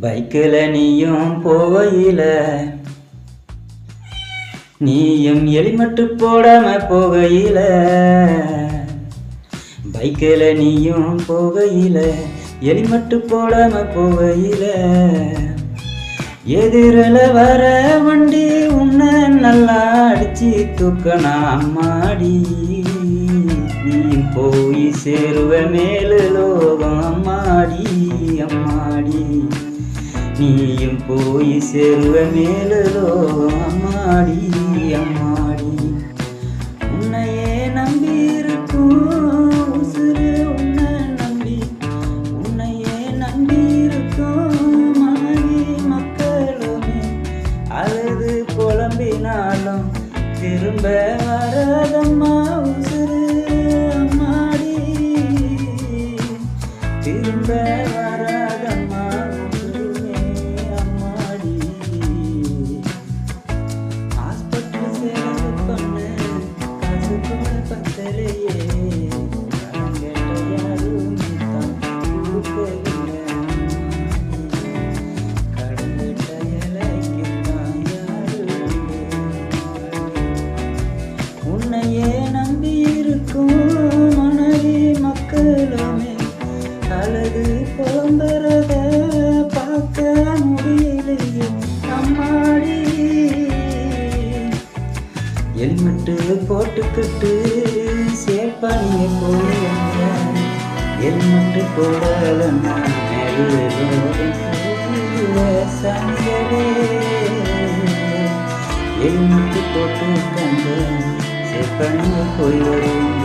பைக்கில் நீயும் போகையில நீயும் எலிமட்டு போடாம போகையில. பைக்கில் நீயும் போகையில எலிமட்டு போடாம போகையில. எதிரில் வர வண்டி உன்னை நல்லா அடிச்சு தூக்கணும் மாடி. நீயும் போய் சேருவ மேலு லோகம் அம்மாடி அம்மாடி. நீயும் போய் சேருவ மேலு அம்மாடி அம்மாடி. உன்னையே நம்பி இருக்கும் உசுறு உன்னை நம்பி. உன்னையே நம்பி இருக்கும் மனைவி மக்களுமே. அழுது புலம்பினாலும் திரும்ப வரதம்மா உசுறு அம்மாடி. திரும்ப வர அழகு புலம்புறத பார்க்க முடியலையே. அம்மாடி ஹெல்மெட்டு போட்டுக்கிட்டு சேப்பானிய போய் ஹெல்மெட்டு போடலன்னா ஹெல்மெட்டு போட்டுக்கங்க சேப்பானிய போய் வருவீங்க